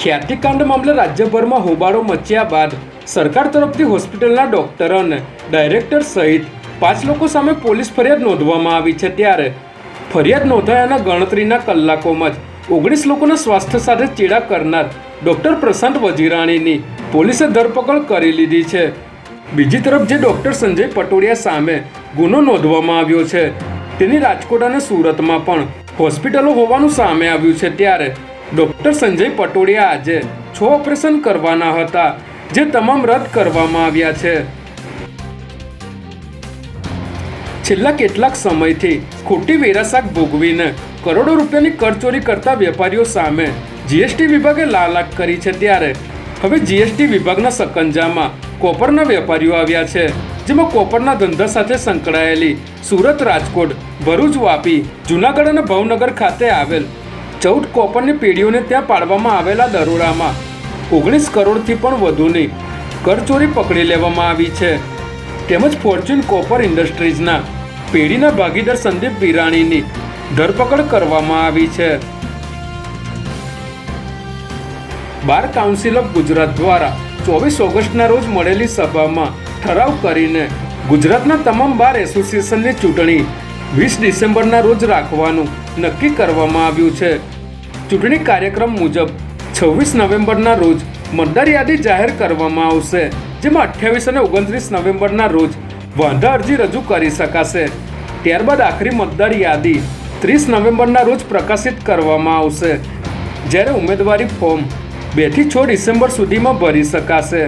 ખ્યાતિકાંડ મામલે રાજ્યભરમાં હોબાળો મચ્યા બાદ સરકાર તરફથી હોસ્પિટલના ડોક્ટર અને ડાયરેક્ટર સહિત પાંચ લોકો સામે પોલીસ ફરિયાદ નોંધવામાં આવી છે ત્યારે ફરિયાદ નોંધાયાના ગણતરીના કલાકોમાં જ ઓગણીસ લોકોના સ્વાસ્થ્ય સાથે ચેડા કરનાર ડોક્ટર પ્રશાંત વજીરાણીની પોલીસે ધરપકડ કરી લીધી છે. બીજી તરફ જે ડોક્ટર સંજય પટોડિયા સામે ગુનો નોંધવામાં આવ્યો છે, તેની રાજકોટ અને સુરતમાં પણ હોસ્પિટલો હોવાનું સામે આવ્યું છે ત્યારે ડોક્ટર સંજય પટોડિયા આજે છ ઓપરેશન કરવાના હતા, જે તમામ રદ કરવામાં આવ્યા છે. છેલ્લા કેટલાક સમયથી ખોટી વેરાશાક ભોગવીને કરોડો રૂપિયાની કરચોરી કરતા વેપારીઓ સામે જીએસટી વિભાગે લાલાક કરી છે ત્યારે હવે જીએસટી વિભાગના સકંજામાં કોપરના વેપારીઓ આવ્યા છે, જેમાં કોપરના ધંધા સાથે સંકળાયેલી સુરત રાજકોટ, ભરૂચ, વાપી, જુનાગઢ અને ભાવનગર ખાતે આવેલ ચૌદ કોપરની પેઢીઓને ત્યાં પાડવામાં આવેલા દરોડામાં ઓગણીસ કરોડથી પણ વધુની કરચોરી પકડી લેવામાં આવી છે. તેમજ ફોર્ચ્યુન કોપર ઇન્ડસ્ટ્રીઝના પેઢીના ભાગીદાર સંદીપ વિરાણીની ધરપકડ કરવામાં આવી છે. બાર કાઉન્સિલ ઓફ ગુજરાત દ્વારા ચોવીસ ઓગસ્ટના રોજ મળેલી સભામાં ઠરાવ કરીને ગુજરાતના તમામ બાર એસોસિએશનની ચૂંટણી વીસ ડિસેમ્બરના રોજ રાખવાનું નક્કી કરવામાં આવ્યું છે. ચૂંટણી કાર્યક્રમ મુજબ છવ્વીસ નવેમ્બરના રોજ મતદાર યાદી જાહેર કરવામાં આવશે, જેમાં અઠ્યાવીસ અને ઓગણત્રીસ નવેમ્બરના રોજ વાંધા અરજી રજૂ કરી શકાશે. ત્યારબાદ આખરી મતદાર યાદી ત્રીસ નવેમ્બરના રોજ પ્રકાશિત કરવામાં આવશે, જ્યારે ઉમેદવારી ફોર્મ બેથી છ ડિસેમ્બર સુધીમાં ભરી શકાશે.